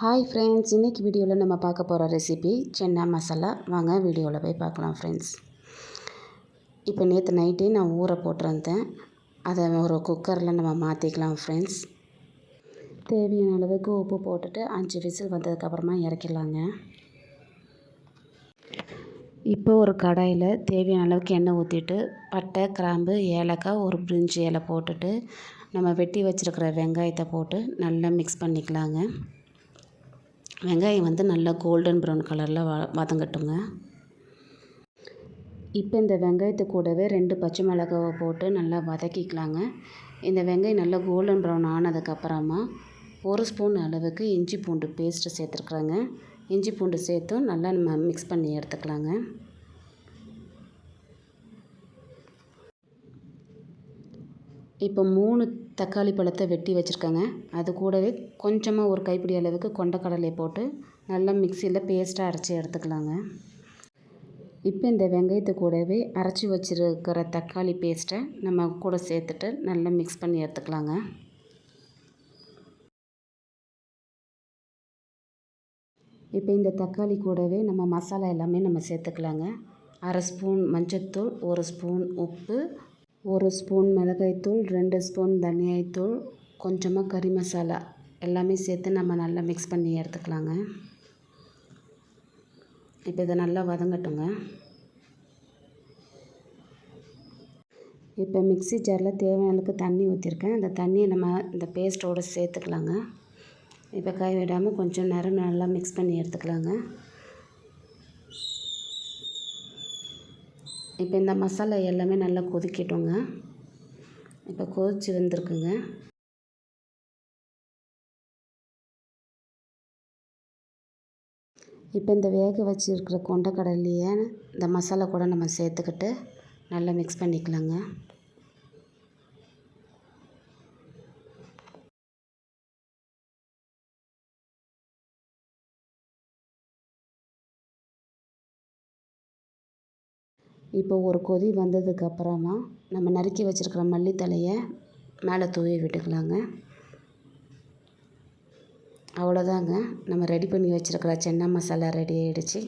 Hi friends இன்றைக்கி வீடியோவில் நம்ம பார்க்க போகிற ரெசிபி சென்னா மசாலா. வாங்க வீடியோவில் போய் பார்க்கலாம் ஃப்ரெண்ட்ஸ் இப்போ நேற்று நைட்டே நான் ஊற போட்டிருந்தேன். அதை ஒரு குக்கரில் நம்ம மாற்றிக்கலாம் ஃப்ரெண்ட்ஸ் தேவையான அளவுக்கு உப்பு போட்டுட்டு அஞ்சு விசில் வந்ததுக்கப்புறமா இறக்கிடலாங்க. இப்போ ஒரு கடாயில் தேவையான அளவுக்கு எண்ணெய் ஊற்றிட்டு பட்டை கிராம்பு ஏலக்காய் ஒரு பிரிஞ்சி இலை போட்டுட்டு நம்ம வெட்டி வச்சுருக்கிற வெங்காயத்தை போட்டு நல்லா மிக்ஸ் பண்ணிக்கலாங்க. வெங்காயம் வந்து நல்லா கோல்டன் ப்ரௌன் கலரில் வ வதங்கட்டுங்க. இப்போ இந்த வெங்காயத்து கூடவே ரெண்டு பச்சை மிளகாவை போட்டு நல்லா வதக்கிக்கலாங்க. இந்த வெங்காயம் நல்லா கோல்டன் ப்ரௌன் ஆனதுக்கப்புறமா ஒரு ஸ்பூன் அளவுக்கு இஞ்சி பூண்டு பேஸ்ட்டு சேர்த்துருக்குறாங்க. இஞ்சி பூண்டு சேர்த்தும் நல்லா நம்ம மிக்ஸ் பண்ணி எடுத்துக்கலாங்க. இப்போ மூணு தக்காளி பழத்தை வெட்டி வச்சுருக்கேங்க. அது கூடவே கொஞ்சமாக ஒரு கைப்பிடி அளவுக்கு கொண்டக்கடலை போட்டு நல்லா மிக்சியில் பேஸ்ட்டாக அரைச்சி எடுத்துக்கலாங்க. இப்போ இந்த வெங்காயத்தை கூடவே அரைச்சி வச்சுருக்கிற தக்காளி பேஸ்ட்டை நம்ம கூட சேர்த்துட்டு நல்லா மிக்ஸ் பண்ணி எடுத்துக்கலாங்க. இப்போ இந்த தக்காளி கூடவே நம்ம மசாலா எல்லாமே நம்ம சேர்த்துக்கலாங்க. அரை ஸ்பூன் மஞ்சத்தூள் ஒரு ஸ்பூன் உப்பு ஒரு ஸ்பூன் மிளகாய்த்தூள் ரெண்டு ஸ்பூன் தனியாய்த்தூள் கொஞ்சமாக கறி மசாலா. எல்லாமே சேர்த்து நம்ம நல்லா மிக்ஸ் பண்ணி எடுத்துக்கலாங்க. இப்போ இதை நல்லா வதங்கட்டுங்க. இப்போ மிக்சி ஜாரில் தேவையான அளவுக்கு தண்ணி ஊற்றிருக்கேன் அந்த தண்ணியை நம்ம இந்த பேஸ்ட்டோடு சேர்த்துக்கலாங்க. இப்போ கை விடாமல் கொஞ்சம் நேரம் நல்லா மிக்ஸ் பண்ணி எடுத்துக்கலாங்க. இப்போ இந்த மசாலா எல்லாமே நல்லா கொதிக்கட்டுங்க. இப்போ கொதிச்சு வந்திருக்குங்க இப்போ இந்த வேக வச்சுருக்கிற கொண்டக்கடலையை இந்த மசாலா கூட நம்ம சேர்த்துக்கிட்டு நல்லா மிக்ஸ் பண்ணிக்கலாங்க. இப்போ ஒரு கொதி வந்ததுக்கப்புறமா நம்ம நறுக்கி வச்சுருக்கிற மல்லித்தழையை மேலே தூவி விட்டுக்கலாங்க. அவ்வளோதாங்க. நம்ம ரெடி பண்ணி வச்சுருக்கிற சென்னா மசாலா ரெடி ஆகிடுச்சு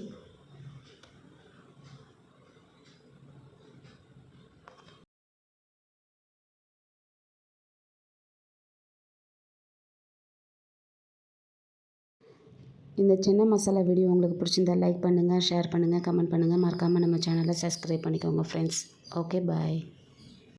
இந்த சின்ன மசாலா வீடியோ உங்களுக்கு பிடிச்சிருந்தா லைக் பண்ணுங்கள் ஷேர் பண்ணுங்கள் கமெண்ட் பண்ணுங்கள் மறக்காமல் நம்ம சேனலை சப்ஸ்கிரைப் பண்ணிக்கோங்க ஃப்ரெண்ட்ஸ் ஓகே பாய்